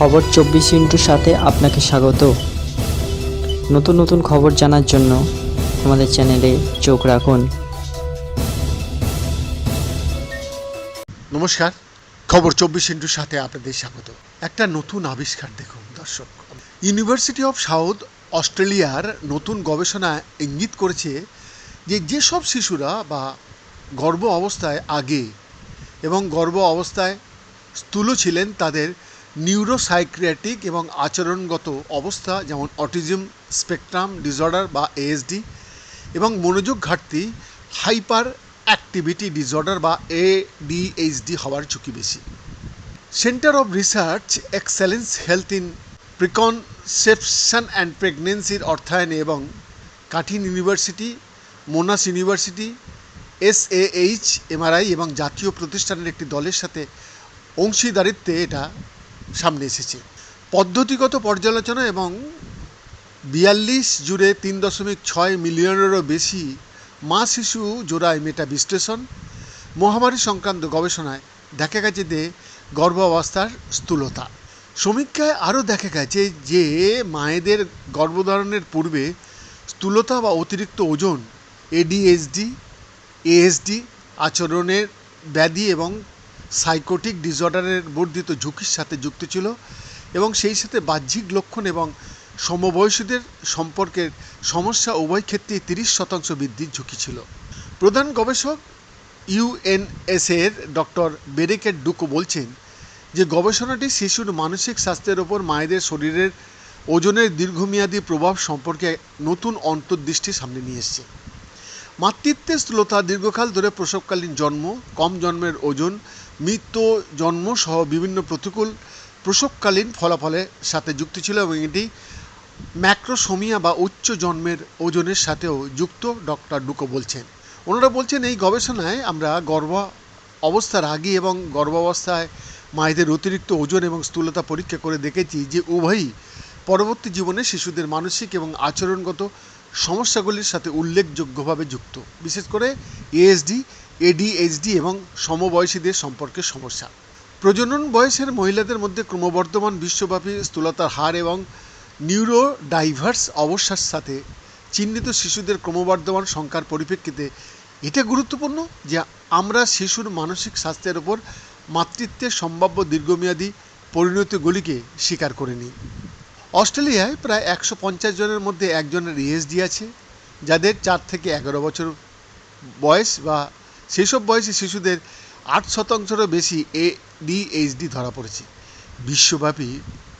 খবর চব্বিশ ইন্টুর সাথে আপনাকে স্বাগত। নতুন নতুন খবর জানার জন্য আমাদের চ্যানেলে চোখ রাখুন। নমস্কার, খবর চব্বিশ ইন্টুর সাথে আপনাদের স্বাগত। একটা নতুন আবিষ্কার দেখুন, দর্শক। ইউনিভার্সিটি অফ সাউথ অস্ট্রেলিয়ার নতুন গবেষণা ইঙ্গিত করেছে যে যেসব শিশুরা বা গর্ভ অবস্থায় আগে এবং গর্ভ অবস্থায় স্থূল ছিলেন, তাদের নিউরোসাইক্রিয়াটিক এবং আচরণগত অবস্থা, যেমন অটিজম স্পেকট্রাম ডিসঅর্ডার বা এএসডি এবং মনোযোগ ঘাটতি হাইপার অ্যাক্টিভিটি ডিসঅর্ডার বা এডিএইচডি হওয়ার ঝুঁকি বেশি। Centre of research excellence health in preconception and প্রেগনেন্সির অর্থায়নে এবং Curtin university, Monash university SAH MRI এবং জাতীয় প্রতিষ্ঠানের একটি দলের সাথে অংশীদারিত্বে এটা সামনে এসেছে। পদ্ধতিগত পর্যালোচনা এবং বিয়াল্লিশ জুড়ে তিন দশমিক ছয় মিলিয়নেরও বেশি মা শিশু জোড়ায় মেটা বিশ্লেষণ, মহামারী সংক্রান্ত গবেষণায় দেখা গেছে যে গর্ভাবস্থার স্থূলতা। সমীক্ষায় আরও দেখা গেছে যে মায়েদের গর্ভধারণের পূর্বে স্থূলতা বা অতিরিক্ত ওজন এডিএসডি এএসডি আচরণের ব্যাধি এবং সাইকোটিক ডিসঅর্ডারের বর্ধিত ঝুঁকির সাথে যুক্ত ছিল এবং সেই সাথে বাহ্যিক লক্ষণ এবং সমবয়সীদের সম্পর্কের সমস্যা উভয় ক্ষেত্রেই তিরিশ শতাংশ বৃদ্ধির ঝুঁকি ছিল। প্রধান গবেষক ইউএনএস এর ডক্টর বেরেকেট ডুকো বলছেন যে গবেষণাটি শিশুর মানসিক স্বাস্থ্যের ওপর মায়েদের শরীরের ওজনের দীর্ঘমেয়াদী প্রভাব সম্পর্কে নতুন অন্তর্দৃষ্টি সামনে নিয়ে এসছে। মাতৃত্বের স্থূলতা দীর্ঘকাল ধরে প্রসবকালীন জন্ম, কম জন্মের ওজন মৃত্যু, জন্ম সহ বিভিন্ন প্রতিকূল প্রসবকালীন ফলাফলের সাথে যুক্ত ছিল এবং এটি ম্যাক্রোসোমিয়া বা উচ্চ জন্মের ওজনের সাথেও যুক্ত, ডক্টর ডুকো বলছেন। ওনারা বলছেন, এই গবেষণায় আমরা গর্ভ অবস্থার আগে এবং গর্ভাবস্থায় মায়েদের অতিরিক্ত ওজন এবং স্থূলতা পরীক্ষা করে দেখেছি যে উভয়ই পরবর্তী জীবনে শিশুদের মানসিক এবং আচরণগত সমস্যাগুলির সাথে উল্লেখযোগ্যভাবে যুক্ত। বিশেষ করে এএসডি এডিএইচডি এবং সমবয়সীদের সম্পর্কে সমস্যা। প্রজনন বয়সের মহিলাদের মধ্যে ক্রমবর্ধমান বিশ্বব্যাপী স্থূলতার হার এবং নিউরো ডাইভার্স অবস্যার সাথে চিহ্নিত শিশুদের ক্রমবর্ধমান সংখ্যার পরিপ্রেক্ষিতে এটা গুরুত্বপূর্ণ যে আমরা শিশুর মানসিক স্বাস্থ্যের ওপর মাতৃত্বের সম্ভাব্য দীর্ঘমেয়াদী পরিণতিগুলিকে স্বীকার করে নিই। অস্ট্রেলিয়ায় প্রায় একশো পঞ্চাশ জনের মধ্যে একজনের ইএসডি আছে, যাদের চার থেকে এগারো বছর বয়স বা সেসব বয়সী শিশুদের আট শতাংশেরও বেশি এডিএইচডি ধরা পড়েছে। বিশ্বব্যাপী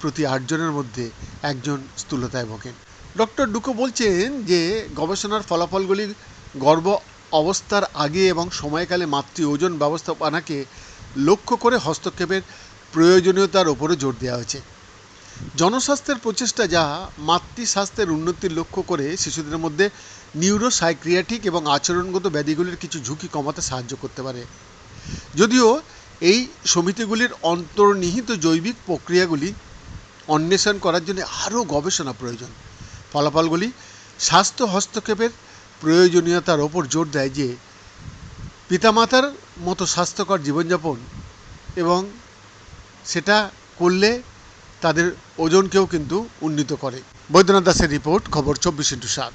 প্রতি আটজনের মধ্যে একজন স্থূলতায় ভোগেন। ডক্টর ডুকো বলছেন যে, গবেষণার ফলাফলগুলি গর্ভ অবস্থার আগে এবং সময়কালে মাতৃ ওজন ব্যবস্থাপনাকে লক্ষ্য করে হস্তক্ষেপের প্রয়োজনীয়তার ওপরে জোর দেওয়া হয়েছে। জনস্বাস্থ্যের প্রচেষ্টা যা মাতৃস্বাস্থ্যের উন্নতির লক্ষ্য করে শিশুদের মধ্যে নিউরোসাইক্রিয়াটিক এবং আচরণগত ব্যাধিগুলির কিছু ঝুঁকি কমাতে সাহায্য করতে পারে। যদিও এই সমিতিগুলির অন্তর্নিহিত জৈবিক প্রক্রিয়াগুলি অন্বেষণ করার জন্য আরও গবেষণা প্রয়োজন। ফলাফলগুলি স্বাস্থ্য হস্তক্ষেপের প্রয়োজনীয়তার ওপর জোর দেয় যে, পিতামাতার মতো স্বাস্থ্যকর জীবনযাপন এবং সেটা করলে তাদের ওজনকেও কিন্তু উন্নীত করে। বৈদ্যনাথ দাসের রিপোর্ট, খবর চব্বিশ ইন্টু সাত।